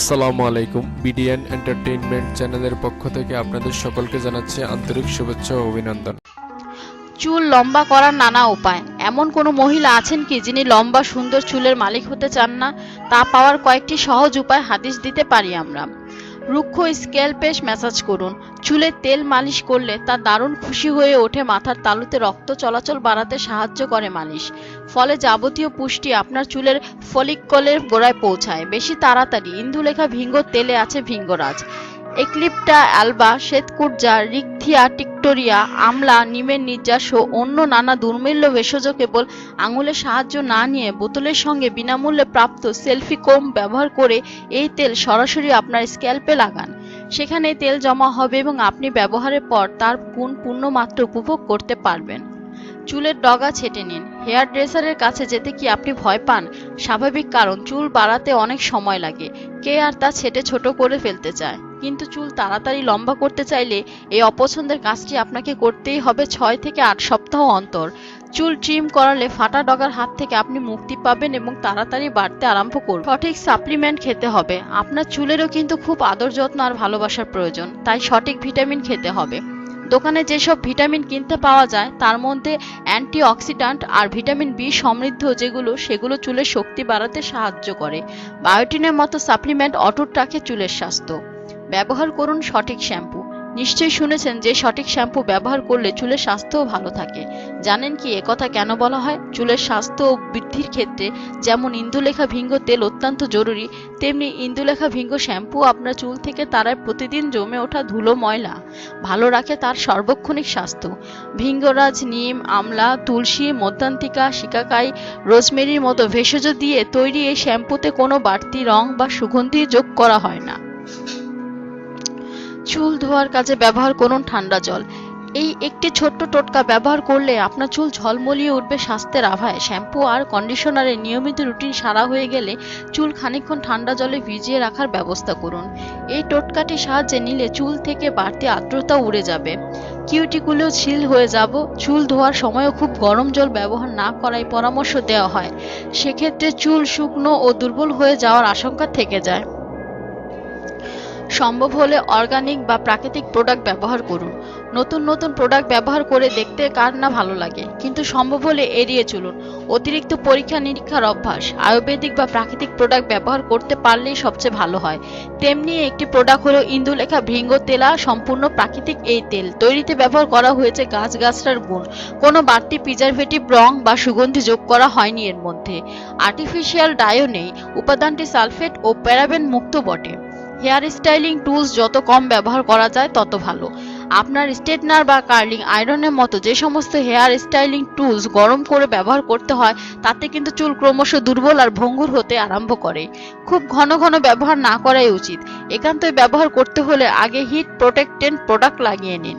আসসালামু আলাইকুম। BDN entertainment চ্যানেলের পক্ষ থেকে আপনাদের সকলকে জানাচ্ছি আন্তরিক শুভেচ্ছা ও অভিনন্দন। চুল লম্বা করার নানা উপায়। এমন কোনো মহিলা আছেন কি যিনি লম্বা সুন্দর চুলের মালিক হতে চান না? তা পাওয়ার কয়েকটি সহজ উপায় হাদিস দিতে পারি আমরা। রুক্ষ স্কেল পেশ ম্যাসাজ করুন। চুলে তেল মালিশ করলে তা দারুণ খুশি হয়ে ওঠে মাথার তালুতে রক্ত চলাচল বাড়াতে সাহায্য করে মালিশ। ফলে যাবতীয় পুষ্টি আপনার চুলের ফলিকলের গোড়ায় পৌঁছায়। বেশি তাড়াতাড়ি। ইন্দুলেখা ভিঙ্গ তেলে আছে ভিঙ্গরাজ। এক্লিপটা অ্যালবা শ্বেতকুর্জা রিকথিয়া টিকটোরিয়া, আমলা, নিমের নির্যাস ও অন্য নানা দুর্মিল্য ভেষজ কেবল আঙুলের সাহায্য না নিয়ে বোতলের সঙ্গে বিনামূল্যে প্রাপ্ত সেলফি কোম ব্যবহার করে এই তেল সরাসরি আপনার স্ক্যাল্পে লাগান। সেখানে তেল জমা হবে এবং আপনি ব্যবহারের পর তার গুণ পূর্ণমাত্র উপভোগ করতে পারবেন। চুলের ডগা ছেটে নিন। হেয়ার ড্রেসারের কাছে যেতে কি আপনি ভয় পান? স্বাভাবিক কারণ, চুল বাড়াতে অনেক সময় লাগে। কে আর তা ছেটে ছোট করে ফেলতে চায়? কিন্তু চুল তাড়াতাড়ি লম্বা করতে চাইলে এই অপছন্দের কাজটি আপনাকে করতেই হবে ছয় থেকে আট সপ্তাহ অন্তর। চুল ট্রিম করালে ফাটা ডগার হাত থেকে আপনি মুক্তি পাবেন এবং তাড়াতাড়ি বাড়তে আরম্ভ করবেন সঠিক সাপ্লিমেন্ট খেতে হবে। আপনার চুলেরও কিন্তু খুব আদর যত্ন আর ভালোবাসার প্রয়োজন, তাই সঠিক ভিটামিন খেতে হবে। দোকানে যেসব ভিটামিন কিনতে পাওয়া যায়, তার মধ্যে অ্যান্টিঅক্সিডান্ট আর ভিটামিন বি সমৃদ্ধ যেগুলো, সেগুলো চুলের শক্তি বাড়াতে সাহায্য করে। বায়োটিনের মতো সাপ্লিমেন্ট অটুট রাখে চুলের স্বাস্থ্য। ব্যবহার করুন সঠিক শ্যাম্পু। নিশ্চয়ই শুনেছেন যে সঠিক শ্যাম্পু ব্যবহার করলে চুলের স্বাস্থ্যও ভালো থাকে। জানেন কি একথা কেন বলা হয়? চুলের স্বাস্থ্য ও বৃদ্ধির ক্ষেত্রে যেমন ইন্দুলেখা ভিঙ্গ তেল অত্যন্ত জরুরি, তেমনি ইন্দুলেখা ভিঙ্গ শ্যাম্পু আপনার চুল থেকে তারায় প্রতিদিন জমে ওঠা ধুলো ময়লা ভালো রাখে তার সার্বক্ষণিক স্বাস্থ্য। ভিঙ্গরাজ, নিম, আমলা, তুলসী, মধ্যান্তিকা, শিকাকাই, রোজমেরির মতো ভেষজ দিয়ে তৈরি এই শ্যাম্পুতে কোনো বাড়তি রং বা সুগন্ধি যোগ করা হয় না। চুল ধোয়ার কাজে ব্যবহার করুন ঠান্ডা জল। এই একটি ছোট্ট টোটকা ব্যবহার করলে আপনার চুল ঝলমলিয়ে উঠবে স্বাস্থ্যের আভায়। শ্যাম্পু আর কন্ডিশনারে নিয়মিত রুটিন সারা হয়ে গেলে চুল খানিকক্ষণ ঠান্ডা জলে ভিজিয়ে রাখার ব্যবস্থা করুন। এই টোটকাটি সাহায্যে নিলে চুল থেকে বাড়তি আর্দ্রতা উড়ে যাবে। কিউটিকুলেও ছিল হয়ে যাব। চুল ধোয়ার সময়ও খুব গরম জল ব্যবহার না করাই পরামর্শ দেওয়া হয়। সেক্ষেত্রে চুল শুকনো ও দুর্বল হয়ে যাওয়ার আশঙ্কা থেকে যায়। সম্ভব হলে অর্গানিক বা প্রাকৃতিক প্রোডাক্ট ব্যবহার করুন। নতুন নতুন প্রোডাক্ট ব্যবহার করে দেখতে কার না ভালো লাগে। কিন্তু সম্ভব হলে এড়িয়ে চলুন। অতিরিক্ত পরীক্ষা নিরীক্ষার অভ্যাস। আয়ুর্বেদিক বা প্রাকৃতিক প্রোডাক্ট ব্যবহার করতে পারলেই সবচেয়ে ভালো হয়। তেমনি একটি প্রোডাক্ট হলো ইন্দুলেখা ভৃঙ্গ তেলা। সম্পূর্ণ প্রাকৃতিক এই তেল। তৈরিতে ব্যবহার করা হয়েছে গাছগাছরার গুণ কোনো বাড়তি প্রিজারভেটিভ রং বা সুগন্ধি যোগ করা হয়নি এর মধ্যে। আর্টিফিশিয়াল ডায়ও নেই। উপাদানটি সালফেট ও প্যারাবেন মুক্ত বটে। হেয়ার স্টাইলিং টুলস যত কম ব্যবহার করা যায়, তত ভালো। আপনার স্ট্রেটনার বা কার্লিং আয়রনের মতো যে সমস্ত হেয়ার স্টাইলিং টুলস গরম করে ব্যবহার করতে হয়, তাতে কিন্তু চুল ক্রমশ দুর্বল আর ভঙ্গুর হতে আরম্ভ করে। খুব ঘন ঘন ব্যবহার না করাই উচিত। একান্তই ব্যবহার করতে হলে আগে হিট প্রোটেক্টেন্ট প্রোডাক্ট লাগিয়ে নিন।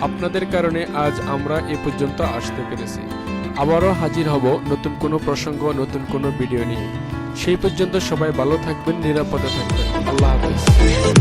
আপনাদের কারণে আজ আমরা এ পর্যন্ত আসতে পেরেছি। আবারও হাজির হব নতুন কোনো প্রসঙ্গ, নতুন কোনো ভিডিও নিয়ে। সেই পর্যন্ত সবাই ভালো থাকবেন, নিরাপদে থাকবেন। আল্লাহ হাফেজ।